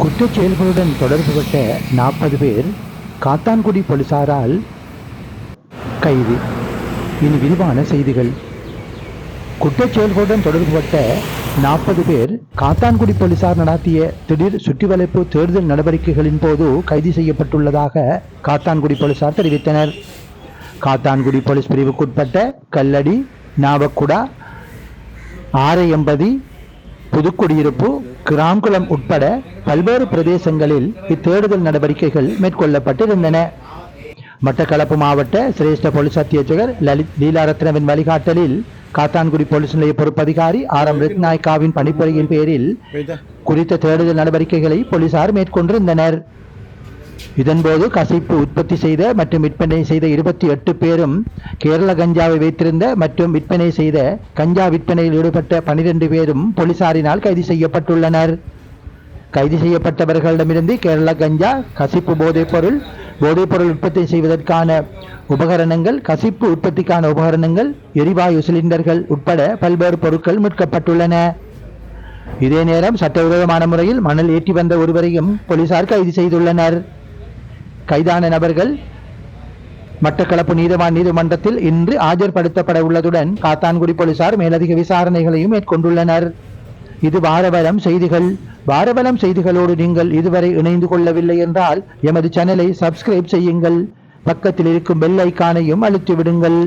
குற்றச் செயல்களுடன் தொடர்புபட்ட நாற்பது பேர் காத்தான்குடி போலீசாரால் கைது. இனி விரிவான செய்திகள். குற்றச் செயல்களுடன் தொடர்புபட்ட நாற்பது பேர் காத்தான்குடி போலீசார் நடத்திய திடீர் சுற்றிவளைப்பு தேர்தல் நடவடிக்கைகளின் போது கைது செய்யப்பட்டுள்ளதாக காத்தான்குடி போலீசார் தெரிவித்தனர். காத்தான்குடி போலீஸ் பிரிவுக்குட்பட்ட கல்லடி நாவக்குடா ஆரையம்பதி புதுக்குடியிருப்பு கிராம்குளம் உட்பட பல்வேறு பிரதேசங்களில் இத்தேடுதல் நடவடிக்கைகள் மேற்கொள்ளப்பட்டிருந்தன. மட்டக்களப்பு மாவட்ட சிரேஷ்ட போலீஸ் அத்தியட்சகர் லலித் லீலாரத்னவின் வழிகாட்டலில் காத்தான்குடி போலீஸ் நிலைய பொறுப்பதிகாரி ஆர் எம் ரத்நாயக்காவின் பணிப்புரையின் பேரில் குறித்த தேடுதல் நடவடிக்கைகளை போலீசார் மேற்கொண்டிருந்தனர். இதன்போது கசிப்பு உற்பத்தி செய்த மற்றும் விற்பனை செய்த இருபத்தி எட்டு பேரும் கேரள கஞ்சாவை வைத்திருந்த மற்றும் விற்பனை செய்த கஞ்சா விற்பனையில் ஈடுபட்ட பனிரெண்டு பேரும் போலீசாரினால் கைது செய்யப்பட்டுள்ளனர். கைது செய்யப்பட்டவர்களிடமிருந்து கேரள கஞ்சா கசிப்பு போதைப்பொருள் போதைப்பொருள் உற்பத்தி செய்வதற்கான உபகரணங்கள் கசிப்பு உற்பத்திக்கான உபகரணங்கள் எரிவாயு சிலிண்டர்கள் உட்பட பல்வேறு பொருட்கள் மீட்கப்பட்டுள்ளன. இதே நேரம் சட்டவிரோதமான முறையில் மணல் ஏற்றி வந்த ஒருவரையும் போலீசார் கைது செய்துள்ளனர். கைதான நபர்கள் மட்டக்களப்பு நீதவான் நீதிமன்றத்தில் இன்று ஆஜர்படுத்தப்பட உள்ளதுடன் காத்தான்குடி போலீசார் மேலதிக விசாரணைகளையும் மேற்கொண்டுள்ளனர். இது வாரவலம் செய்திகள். வாரவலம் செய்திகளோடு நீங்கள் இதுவரை இணைந்து கொள்ளவில்லை என்றால் எமது சேனலை சப்ஸ்கிரைப் செய்யுங்கள். பக்கத்தில் இருக்கும் பெல் ஐக்கானையும் அழுத்தி விடுங்கள்.